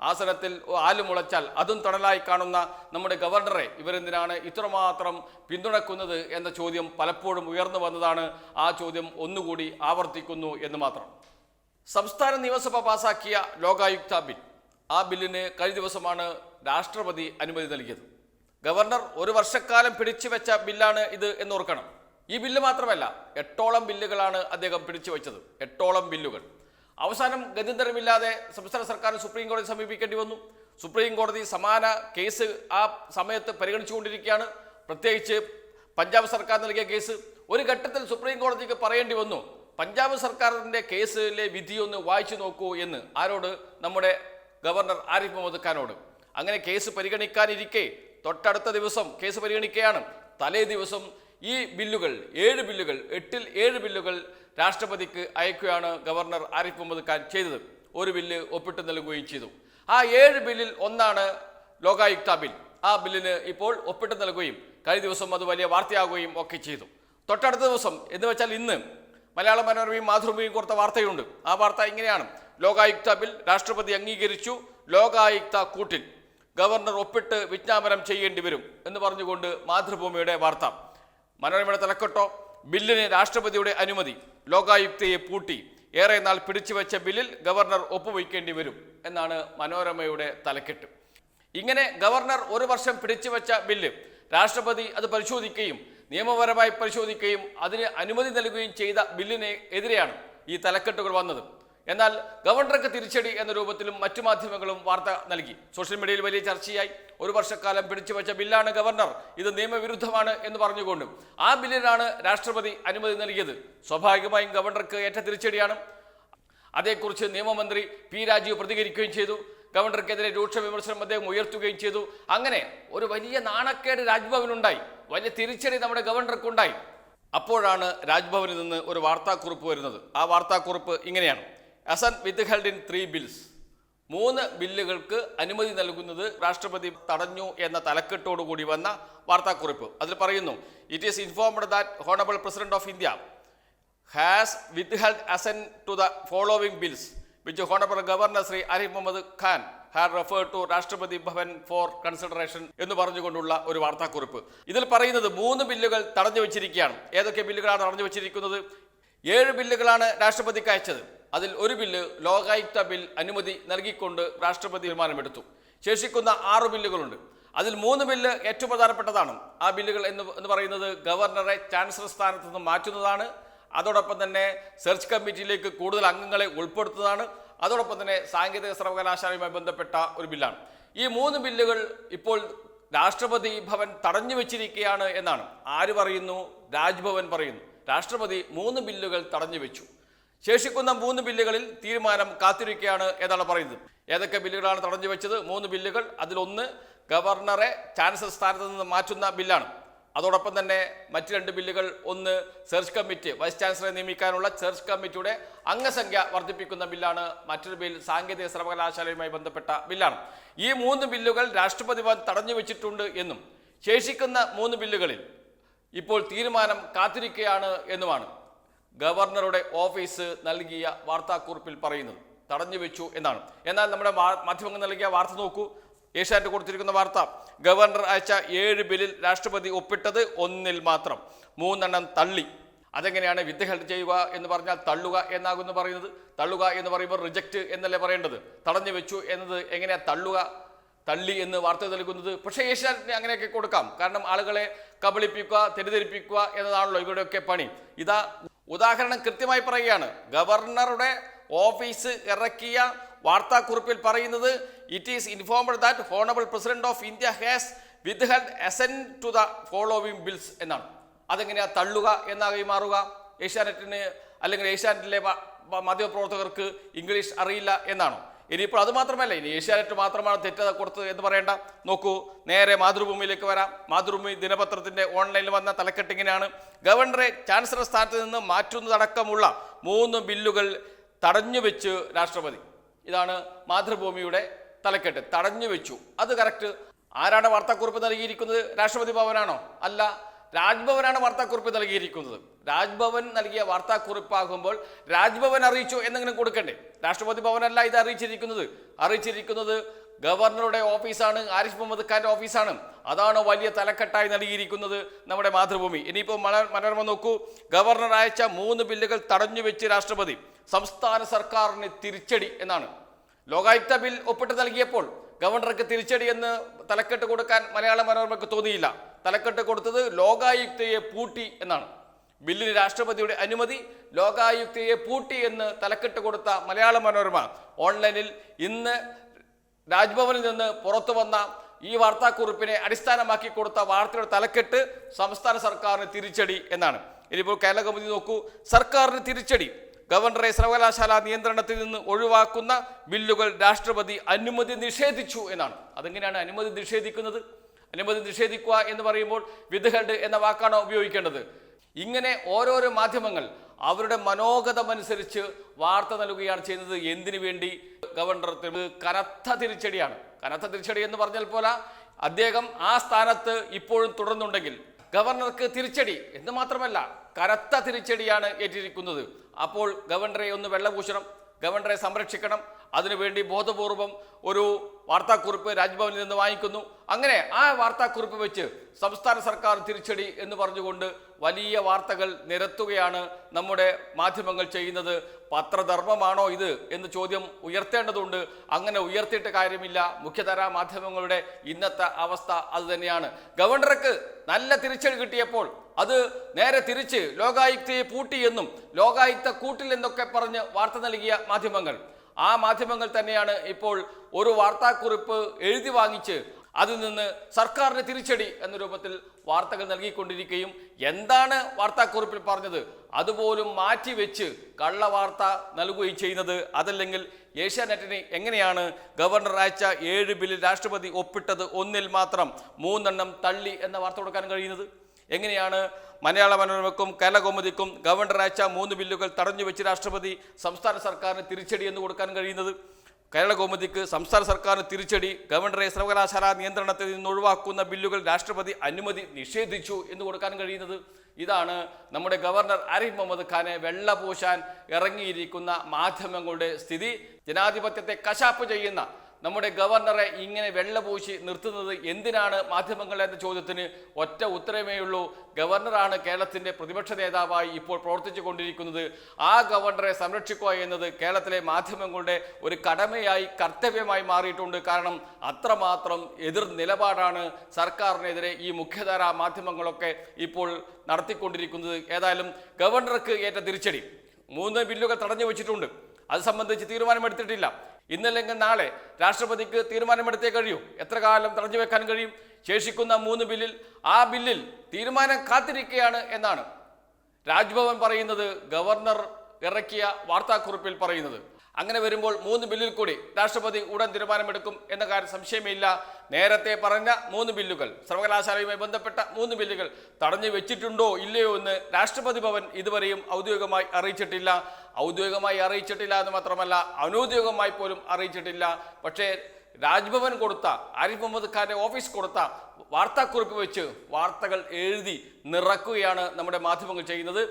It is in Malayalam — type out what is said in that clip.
ആസനത്തിൽ ആൽ മുളച്ചാൽ അതും തണലായി കാണുന്ന നമ്മുടെ ഗവർണറെ ഇവരെന്തിനാണ് ഇത്രമാത്രം പിന്തുണക്കുന്നത് എന്ന ചോദ്യം പലപ്പോഴും ഉയർന്നു വന്നതാണ്. ആ ചോദ്യം ഒന്നുകൂടി ആവർത്തിക്കുന്നു എന്ന് മാത്രം. സംസ്ഥാന നിയമസഭ പാസാക്കിയ ലോകായുക്ത ബിൽ. ആ ബില്ലിന് കഴിഞ്ഞ ദിവസമാണ് രാഷ്ട്രപതി അനുമതി നൽകിയത്. ഗവർണർ ഒരു വർഷക്കാലം പിടിച്ചു വെച്ച ബില്ലാണ് ഇത് എന്നോർക്കണം. ഈ ബില്ല് മാത്രമല്ല എട്ടോളം ബില്ലുകളാണ് അദ്ദേഹം പിടിച്ചു വെച്ചത്. എട്ടോളം ബില്ലുകൾ. അവസാനം ഗതിന്തരമില്ലാതെ സംസ്ഥാന സർക്കാർ സുപ്രീം കോടതി സമീപിക്കേണ്ടി വന്നു. സുപ്രീം കോടതി സമാന കേസ് ആ സമയത്ത് പരിഗണിച്ചുകൊണ്ടിരിക്കുകയാണ്. പ്രത്യേകിച്ച് പഞ്ചാബ് സർക്കാർ നൽകിയ കേസ് ഒരു ഘട്ടത്തിൽ സുപ്രീം കോടതിക്ക് പറയേണ്ടി വന്നു. പഞ്ചാബ് സർക്കാരിന്റെ കേസിലെ വിധി ഒന്ന് വായിച്ചു നോക്കൂ എന്ന് ആരോട്? നമ്മുടെ ഗവർണർ ആരിഫ് മുഹമ്മദ് ഖാനോട്. അങ്ങനെ കേസ് പരിഗണിക്കാനിരിക്കെ തൊട്ടടുത്ത ദിവസം കേസ് പരിഗണിക്കുകയാണ് തലേ ദിവസം ഈ ബില്ലുകൾ ഏഴ് ബില്ലുകൾ എട്ടിൽ ഏഴ് ബില്ലുകൾ രാഷ്ട്രപതിക്ക് അയക്കുകയാണ് ഗവർണർ ആരിഫ് മുഹമ്മദ് ഖാൻ ചെയ്തത്. ഒരു ബില്ല് ഒപ്പിട്ട് നൽകുകയും ചെയ്തു. ആ ഏഴ് ബില്ലിൽ ഒന്നാണ് ലോകായുക്ത ബിൽ. ആ ബില്ലിന് ഇപ്പോൾ ഒപ്പിട്ട് നൽകുകയും കഴിഞ്ഞ ദിവസം അത് വലിയ വാർത്തയാകുകയും ഒക്കെ ചെയ്തു. തൊട്ടടുത്ത ദിവസം എന്ന് വെച്ചാൽ ഇന്ന് മലയാള മനോരമയും മാതൃഭൂമിയും കൊടുത്ത വാർത്തയുണ്ട്. ആ വാർത്ത ഇങ്ങനെയാണ്. ലോകായുക്ത ബിൽ രാഷ്ട്രപതി അംഗീകരിച്ചു. ലോകായുക്ത കൂട്ടിൽ ഗവർണർ ഒപ്പിട്ട് വിജ്ഞാപനം ചെയ്യേണ്ടി വരും എന്ന് പറഞ്ഞുകൊണ്ട് മാതൃഭൂമിയുടെ വാർത്ത. മനോരമയുടെ തലക്കെട്ടോ? ബില്ലിന് രാഷ്ട്രപതിയുടെ അനുമതി. ലോകായുക്തയെ പൂട്ടി. ഏറെ നാൾ പിടിച്ചുവെച്ച ബില്ലിൽ ഗവർണർ ഒപ്പുവയ്ക്കേണ്ടി വരും എന്നാണ് മനോരമയുടെ തലക്കെട്ട്. ഇങ്ങനെ ഗവർണർ ഒരു വർഷം പിടിച്ചുവെച്ച ബില്ല് രാഷ്ട്രപതി അത് പരിശോധിക്കുകയും നിയമപരമായി പരിശോധിക്കുകയും അതിന് അനുമതി നൽകുകയും ചെയ്ത ബില്ലിനെ എതിരെയാണ് ഈ തലക്കെട്ടുകൾ വന്നത്. എന്നാൽ ഗവർണർക്ക് തിരിച്ചടി എന്ന രൂപത്തിലും മറ്റു മാധ്യമങ്ങളും വാർത്ത നൽകി. സോഷ്യൽ മീഡിയയിൽ വലിയ ചർച്ചയായി. ഒരു വർഷക്കാലം പിടിച്ചുവെച്ച ബില്ലാണ് ഗവർണർ. ഇത് നിയമവിരുദ്ധമാണ് എന്ന് പറഞ്ഞുകൊണ്ടും ആ ബില്ലിനാണ് രാഷ്ട്രപതി അനുമതി നൽകിയത്. സ്വാഭാവികമായും ഗവർണർക്ക് ഏറ്റ തിരിച്ചടിയാണ്. അതേക്കുറിച്ച് നിയമമന്ത്രി പി രാജീവ് പ്രതികരിക്കുകയും ചെയ്തു. ഗവർണർക്കെതിരെ രൂക്ഷ വിമർശനം അദ്ദേഹം ഉയർത്തുകയും ചെയ്തു. അങ്ങനെ ഒരു വലിയ നാണക്കേട് രാജ്ഭവനുണ്ടായി വലിയ തിരിച്ചടി നമ്മുടെ ഗവർണർക്കുണ്ടായി. അപ്പോഴാണ് രാജ്ഭവനിൽ നിന്ന് ഒരു വാർത്താക്കുറിപ്പ് വരുന്നത്. ആ വാർത്താക്കുറിപ്പ് ഇങ്ങനെയാണ്. Assent withheld in three bills. മൂന്ന് ബില്ലുകൾക്ക് അനുമതി നൽകുന്നത് രാഷ്ട്രപതി തടഞ്ഞു എന്ന തലക്കെട്ടോടുകൂടി വന്ന വാർത്താക്കുറിപ്പ്. അതിൽ പറയുന്നു it is informed that honorable president of India has withheld assent to the following bills which honorable governor Shri Arif Mohammad Khan has refer to Rashtrapati Bhavan for consideration എന്ന് പറഞ്ഞുകൊണ്ടുള്ള ഒരു വാർത്താക്കുറിപ്പ്. ഇതിൽ പറയുന്നത് മൂന്ന് ബില്ലുകൾ തടഞ്ഞു വെച്ചിരിക്കുകയാണ്. ഏതൊക്കെ ബില്ലുകളാണ് തടഞ്ഞു വെച്ചിരിക്കുന്നത്? ഏഴ് ബില്ലുകളാണ് രാഷ്ട്രപതിക്ക് അയച്ചത്. അതിൽ ഒരു ബില്ല് ലോകായുക്ത ബിൽ അനുമതി നൽകിക്കൊണ്ട് രാഷ്ട്രപതി തീരുമാനമെടുത്തു. ശേഷിക്കുന്ന ആറ് ബില്ലുകളുണ്ട്. അതിൽ മൂന്ന് ബില്ല് ഏറ്റവും പ്രധാനപ്പെട്ടതാണ്. ആ ബില്ലുകൾ എന്ന് എന്ന് പറയുന്നത് ഗവർണറെ ചാൻസലർ സ്ഥാനത്ത് നിന്ന് മാറ്റുന്നതാണ്. അതോടൊപ്പം തന്നെ സെർച്ച് കമ്മിറ്റിയിലേക്ക് കൂടുതൽ അംഗങ്ങളെ ഉൾപ്പെടുത്തുന്നതാണ്. അതോടൊപ്പം തന്നെ സാങ്കേതിക സർവകലാശാലയുമായി ബന്ധപ്പെട്ട ഒരു ബില്ലാണ്. ഈ മൂന്ന് ബില്ലുകൾ ഇപ്പോൾ രാഷ്ട്രപതി ഭവൻ തടഞ്ഞു വെച്ചിരിക്കുകയാണ് എന്നാണ്. ആര് പറയുന്നു? രാജ്ഭവൻ പറയുന്നു. രാഷ്ട്രപതി മൂന്ന് ബില്ലുകൾ തടഞ്ഞു വെച്ചു. ശേഷിക്കുന്ന മൂന്ന് ബില്ലുകളിൽ തീരുമാനം കാത്തിരിക്കുകയാണ് എന്നാണ് പറയുന്നത്. ഏതൊക്കെ ബില്ലുകളാണ് തടഞ്ഞു വെച്ചത്? മൂന്ന് ബില്ലുകൾ. അതിലൊന്ന് ഗവർണറെ ചാൻസലർ സ്ഥാനത്ത് നിന്ന് മാറ്റുന്ന ബില്ലാണ്. അതോടൊപ്പം തന്നെ മറ്റ് രണ്ട് ബില്ലുകൾ. ഒന്ന് സെർച്ച് കമ്മിറ്റി വൈസ് ചാൻസലറെ നിയമിക്കാനുള്ള സെർച്ച് കമ്മിറ്റിയുടെ അംഗസംഖ്യ വർദ്ധിപ്പിക്കുന്ന ബില്ലാണ്. മറ്റൊരു ബിൽ സാങ്കേതിക സർവകലാശാലയുമായി ബന്ധപ്പെട്ട ബില്ലാണ്. ഈ മൂന്ന് ബില്ലുകൾ രാഷ്ട്രപതി ഭവൻ തടഞ്ഞു വെച്ചിട്ടുണ്ട് എന്നും ശേഷിക്കുന്ന മൂന്ന് ബില്ലുകളിൽ ഇപ്പോൾ തീരുമാനം കാത്തിരിക്കുകയാണ് എന്നുമാണ്. ഗവർണറുടെ ഓഫീസ് നൽകിയ വാർത്താക്കുറിപ്പിൽ പറയുന്നത് തടഞ്ഞു വെച്ചു എന്നാണ്. എന്നാൽ നമ്മുടെ മാധ്യമങ്ങൾ നൽകിയ വാർത്ത നോക്കൂ. ഏഷ്യാനെറ്റ് കൊടുത്തിരിക്കുന്ന വാർത്ത. ഗവർണർ അയച്ച ഏഴ് ബില്ലിൽ രാഷ്ട്രപതി ഒപ്പിട്ടത് ഒന്നിൽ മാത്രം. മൂന്നെണ്ണം തള്ളി. അതെങ്ങനെയാണ് വിത്ത് ഹെൽഡ് ചെയ്യുക എന്ന് പറഞ്ഞാൽ തള്ളുക എന്നാകുന്നു പറയുന്നത്. തള്ളുക എന്ന് പറയുമ്പോൾ റിജക്റ്റ് എന്നല്ലേ പറയേണ്ടത്? തടഞ്ഞു വെച്ചു എന്നത് എങ്ങനെയാ തള്ളുക? തള്ളി എന്ന് വാർത്ത നൽകുന്നത്. പക്ഷേ ഏഷ്യാനെറ്റിന് അങ്ങനെയൊക്കെ കൊടുക്കാം. കാരണം ആളുകളെ കബളിപ്പിക്കുക തെറ്റിദ്ധരിപ്പിക്കുക എന്നതാണല്ലോ ഇവരുടെയൊക്കെ പണി. ഇതാ ഉദാഹരണം കൃത്യമായി പറയുകയാണ്. ഗവർണറുടെ ഓഫീസ് ഇറക്കിയ വാർത്താക്കുറിപ്പിൽ പറയുന്നത് it is informed that honourable president of India has withheld assent to the following bills എന്നാണ്. അതെങ്ങനെയാ തള്ളുക എന്നാകെ മാറുക? ഏഷ്യാനെറ്റിന് അല്ലെങ്കിൽ ഏഷ്യാനെറ്റിലെ മാധ്യമപ്രവർത്തകർക്ക് ഇംഗ്ലീഷ് അറിയില്ല എന്നാണോ? ഇനിയിപ്പോൾ അത് മാത്രമല്ല ഇനി ഏഷ്യാനെറ്റ് മാത്രമാണ് തെറ്റത കൊടുത്തത് എന്ന് പറയേണ്ട. നോക്കൂ നേരെ മാതൃഭൂമിയിലേക്ക് വരാം. മാതൃഭൂമി ദിനപത്രത്തിന്റെ ഓൺലൈനിൽ വന്ന തലക്കെട്ടിങ്ങനെയാണ് ഗവർണറെ ചാൻസലർ സ്ഥാനത്ത് നിന്ന് മാറ്റുന്നതടക്കമുള്ള മൂന്ന് ബില്ലുകൾ തടഞ്ഞു വെച്ച് രാഷ്ട്രപതി. ഇതാണ് മാതൃഭൂമിയുടെ തലക്കെട്ട്. തടഞ്ഞു വെച്ചു. അത് കറക്റ്റ് ആരാണ് വാർത്താക്കുറിപ്പ് നൽകിയിരിക്കുന്നത്? രാഷ്ട്രപതി ഭവനാണോ? അല്ല. രാജ്ഭവനാണ് വാർത്താക്കുറിപ്പ് നൽകിയിരിക്കുന്നത്. രാജ്ഭവൻ നൽകിയ വാർത്താക്കുറിപ്പാകുമ്പോൾ രാജ്ഭവൻ അറിയിച്ചു എന്തെങ്കിലും കൊടുക്കണ്ടേ? രാഷ്ട്രപതി ഭവനല്ല ഇത് അറിയിച്ചിരിക്കുന്നത്. അറിയിച്ചിരിക്കുന്നത് ഗവർണറുടെ ഓഫീസാണ് ആരിഫ് മുഹമ്മദ് ഖാന്റെ ഓഫീസാണ്. അതാണ് വലിയ തലക്കെട്ടായി നൽകിയിരിക്കുന്നത് നമ്മുടെ മാതൃഭൂമി. ഇനിയിപ്പോൾ മനോരമ നോക്കൂ. ഗവർണർ അയച്ച മൂന്ന് ബില്ലുകൾ തടഞ്ഞു വെച്ച് രാഷ്ട്രപതി. സംസ്ഥാന സർക്കാരിന് തിരിച്ചടി എന്നാണ്. ലോകായുക്ത ബിൽ ഒപ്പിട്ട് നൽകിയപ്പോൾ ഗവർണർക്ക് തിരിച്ചടി എന്ന് തലക്കെട്ട് കൊടുക്കാൻ മലയാള മനോരമയ്ക്ക് തോന്നിയില്ല. തലക്കെട്ട് കൊടുത്തത് ലോകായുക്തയെ പൂട്ടി എന്നാണ്. ബില്ലിന് രാഷ്ട്രപതിയുടെ അനുമതി ലോകായുക്തയെ പൂട്ടി എന്ന് തലക്കെട്ട് കൊടുത്ത മലയാള മനോരമ ഓൺലൈനിൽ ഇന്ന് രാജ്ഭവനിൽ നിന്ന് പുറത്തു വന്ന ഈ വാർത്താക്കുറിപ്പിനെ അടിസ്ഥാനമാക്കി കൊടുത്ത വാർത്തയുടെ തലക്കെട്ട് സംസ്ഥാന സർക്കാരിന് തിരിച്ചടി എന്നാണ്. ഇനിയിപ്പോൾ കേരള കമ്മിറ്റി നോക്കൂ സർക്കാരിന് തിരിച്ചടി. ഗവർണറെ സർവകലാശാല നിയന്ത്രണത്തിൽ നിന്ന് ഒഴിവാക്കുന്ന ബില്ലുകൾ രാഷ്ട്രപതി അനുമതി നിഷേധിച്ചു എന്നാണ്. അതെങ്ങനെയാണ് അനുമതി നിഷേധിക്കുന്നത്? അനുമതി നിഷേധിക്കുക എന്ന് പറയുമ്പോൾ വിധഹഡ് എന്ന വാക്കാണോ ഉപയോഗിക്കേണ്ടത്. ഇങ്ങനെ ഓരോരോ മാധ്യമങ്ങൾ അവരുടെ മനോഗതമനുസരിച്ച് വാർത്ത നൽകുകയാണ് ചെയ്യുന്നത്. എന്തിനു വേണ്ടി? ഗവർണർ കനത്ത തിരിച്ചടിയാണ്. കനത്ത തിരിച്ചടി എന്ന് പറഞ്ഞാൽ പോലെ അദ്ദേഹം ആ സ്ഥാനത്ത് ഇപ്പോഴും തുടർന്നുണ്ടെങ്കിൽ ഗവർണർക്ക് തിരിച്ചടി എന്ന് മാത്രമല്ല കനത്ത തിരിച്ചടിയാണ് ഏറ്റിരിക്കുന്നത്. അപ്പോൾ ഗവർണറെ ഒന്ന് വെള്ളപൂശണം ഗവർണറെ സംരക്ഷിക്കണം അതിനുവേണ്ടി ബോധപൂർവം ഒരു വാർത്താക്കുറിപ്പ് രാജ്ഭവനിൽ നിന്ന് വാങ്ങിക്കുന്നു. അങ്ങനെ ആ വാർത്താക്കുറിപ്പ് വെച്ച് സംസ്ഥാന സർക്കാർ തിരിച്ചടി എന്ന് പറഞ്ഞുകൊണ്ട് വലിയ വാർത്തകൾ നിരത്തുകയാണ് നമ്മുടെ മാധ്യമങ്ങൾ ചെയ്യുന്നത്. പത്രധർമ്മമാണോ ഇത് എന്ന് ചോദ്യം ഉയർത്തേണ്ടതുണ്ട്. അങ്ങനെ ഉയർത്തിയിട്ട് കാര്യമില്ല. മുഖ്യധാരാ മാധ്യമങ്ങളുടെ ഇന്നത്തെ അവസ്ഥ അതുതന്നെയാണ് ഗവർണർക്ക് നല്ല തിരിച്ചടി കിട്ടിയപ്പോൾ അത് നേരെ തിരിച്ച് ലോകായുക്തയെ പൂട്ടിയെന്നും ലോകായുക്ത കൂട്ടിലെന്നൊക്കെ പറഞ്ഞ് വാർത്ത നൽകിയ മാധ്യമങ്ങൾ. ആ മാധ്യമങ്ങൾ തന്നെയാണ് ഇപ്പോൾ ഒരു വാർത്താക്കുറിപ്പ് എഴുതി വാങ്ങിച്ച് അതിൽ നിന്ന് സർക്കാരിന് തിരിച്ചടി എന്ന രൂപത്തിൽ വാർത്തകൾ നൽകിക്കൊണ്ടിരിക്കുകയും എന്താണ് വാർത്താക്കുറിപ്പിൽ പറഞ്ഞത്? അതുപോലും മാറ്റിവെച്ച് കള്ളവാർത്ത നൽകുകയും ചെയ്യുന്നത് അതല്ലെങ്കിൽ ഏഷ്യാനെറ്റിന് എങ്ങനെയാണ് ഗവർണർ അയച്ച ഏഴ് ബില്ലിൽ രാഷ്ട്രപതി ഒപ്പിട്ടത് ഒന്നിൽ മാത്രം മൂന്നെണ്ണം തള്ളി എന്ന വാർത്ത കൊടുക്കാൻ കഴിയുന്നത്? എങ്ങനെയാണ് മലയാള മനോരമയ്ക്കും കേരളകൗമുദിക്കും ഗവർണർ അയച്ച മൂന്ന് ബില്ലുകൾ തടഞ്ഞു വെച്ച് രാഷ്ട്രപതി സംസ്ഥാന സർക്കാരിന് തിരിച്ചടി എന്ന് കൊടുക്കാൻ കഴിയുന്നത്? കേരള കൗമുദിക്ക് സംസ്ഥാന സർക്കാരിന് തിരിച്ചടി ഗവർണറെ സർവകലാശാല നിയന്ത്രണത്തിൽ നിന്ന് ഒഴിവാക്കുന്ന ബില്ലുകൾ രാഷ്ട്രപതി അനുമതി നിഷേധിച്ചു എന്ന് കൊടുക്കാൻ കഴിയുന്നത്? ഇതാണ് നമ്മുടെ ഗവർണർ ആരിഫ് മുഹമ്മദ് ഖാനെ വെള്ള പൂശാൻ ഇറങ്ങിയിരിക്കുന്ന മാധ്യമങ്ങളുടെ സ്ഥിതി. ജനാധിപത്യത്തെ കശാപ്പ് ചെയ്യുന്ന നമ്മുടെ ഗവർണറെ ഇങ്ങനെ വെള്ളപൂശി നിർത്തുന്നത് എന്തിനാണ് മാധ്യമങ്ങൾ എന്ന ചോദ്യത്തിന് ഒറ്റ ഉത്തരമേ ഉള്ളൂ. ഗവർണറാണ് കേരളത്തിന്റെ പ്രതിപക്ഷ നേതാവായി ഇപ്പോൾ പ്രവർത്തിച്ചു കൊണ്ടിരിക്കുന്നത്. ആ ഗവർണറെ സംരക്ഷിക്കുക എന്നത് കേരളത്തിലെ മാധ്യമങ്ങളുടെ ഒരു കടമയായി കർത്തവ്യമായി മാറിയിട്ടുണ്ട്. കാരണം അത്രമാത്രം എതിർ നിലപാടാണ് സർക്കാരിനെതിരെ ഈ മുഖ്യധാര മാധ്യമങ്ങളൊക്കെ ഇപ്പോൾ നടത്തിക്കൊണ്ടിരിക്കുന്നത്. ഏതായാലും ഗവർണർക്ക് ഏറ്റ തിരിച്ചടി. മൂന്ന് ബില്ലുകൾ തടഞ്ഞു വെച്ചിട്ടുണ്ട്. അത് സംബന്ധിച്ച് തീരുമാനമെടുത്തിട്ടില്ല. ഇന്നല്ലെങ്കിൽ നാളെ രാഷ്ട്രപതിക്ക് തീരുമാനമെടുത്തേ കഴിയൂ. എത്ര കാലം തടഞ്ഞു വെക്കാൻ കഴിയും? ശേഷിക്കുന്ന മൂന്ന് ബില്ലിൽ ആ ബില്ലിൽ തീരുമാനം കാത്തിരിക്കുകയാണ് എന്നാണ്. രാജ്ഭവൻ പറയുന്നത് ഗവർണർ ഇറക്കിയ വാർത്താക്കുറിപ്പിൽ പറയുന്നത്. അങ്ങനെ വരുമ്പോൾ മൂന്ന് ബില്ലിൽ കൂടി രാഷ്ട്രപതി ഉടൻ തീരുമാനമെടുക്കും എന്ന കാര്യം സംശയമേ നേരത്തെ പറഞ്ഞ മൂന്ന് ബില്ലുകൾ സർവകലാശാലയുമായി ബന്ധപ്പെട്ട മൂന്ന് ബില്ലുകൾ തടഞ്ഞു വെച്ചിട്ടുണ്ടോ ഇല്ലയോ എന്ന് രാഷ്ട്രപതി ഭവൻ ഇതുവരെയും ഔദ്യോഗികമായി അറിയിച്ചിട്ടില്ല. ഔദ്യോഗികമായി അറിയിച്ചിട്ടില്ല എന്ന് മാത്രമല്ല അനൗദ്യോഗികമായി പോലും അറിയിച്ചിട്ടില്ല. പക്ഷേ രാജ്ഭവൻ കൊടുത്ത ആരിഫ് മുഹമ്മദ് ഖാന്റെ ഓഫീസ് കൊടുത്ത വാർത്താക്കുറിപ്പ് വെച്ച് വാർത്തകൾ എഴുതി നിറക്കുകയാണ് നമ്മുടെ മാധ്യമങ്ങൾ ചെയ്യുന്നത്.